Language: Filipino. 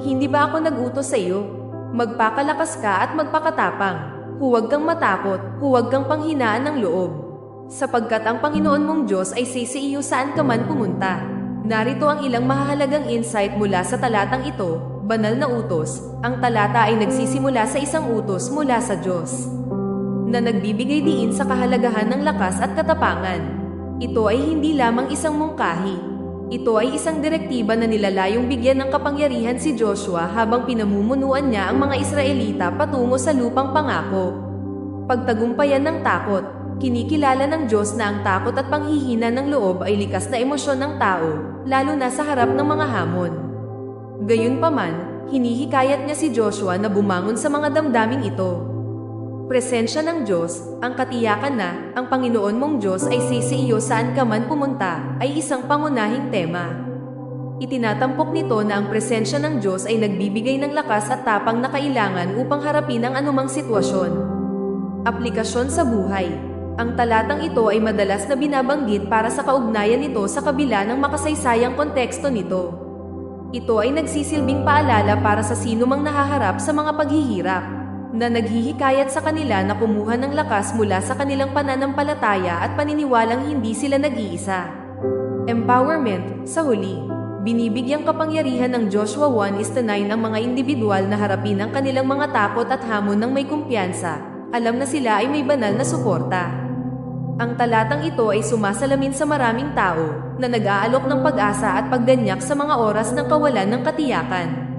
Hindi ba ako nagutos sa iyo? Magpakalakas ka at magpakatapang. Huwag kang matakot, huwag kang panghinaan ng loob. Sapagkat ang Panginoon mong Diyos ay sisiiyo saan ka man pumunta. Narito ang ilang mahahalagang insight mula sa talatang ito, banal na utos. Ang talata ay nagsisimula sa isang utos mula sa Diyos na nagbibigay diin sa kahalagahan ng lakas at katapangan. Ito ay hindi lamang isang mungkahi. Ito ay isang direktiba na nilalayong bigyan ng kapangyarihan si Joshua habang pinamumunuan niya ang mga Israelita patungo sa lupang pangako. Pagtagumpayan ng takot, kinikilala ng Diyos na ang takot at panghihina ng loob ay likas na emosyon ng tao, lalo na sa harap ng mga hamon. Gayunpaman, hinihikayat niya si Joshua na bumangon sa mga damdaming ito. Presensya ng Diyos, ang katiyakan na ang Panginoon mong Diyos ay sisiyo saan ka man pumunta, ay isang pangunahing tema. Itinatampok nito na ang presensya ng Diyos ay nagbibigay ng lakas at tapang na kailangan upang harapin ang anumang sitwasyon. Aplikasyon sa buhay. Ang talatang ito ay madalas na binabanggit para sa kaugnayan nito sa kabila ng makasaysayang konteksto nito. Ito ay nagsisilbing paalala para sa sino mang nahaharap sa mga paghihirap na naghihikayat sa kanila na kumuha ng lakas mula sa kanilang pananampalataya at paniniwalang hindi sila nag-iisa. Empowerment, sa huli, binibigyang kapangyarihan ng Joshua 1 is to 9 ang mga individual na harapin ang kanilang mga takot at hamon ng may kumpiyansa. Alam na sila ay may banal na suporta. Ang talatang ito ay sumasalamin sa maraming tao na nag-aalok ng pag-asa at pagganyak sa mga oras ng kawalan ng katiyakan.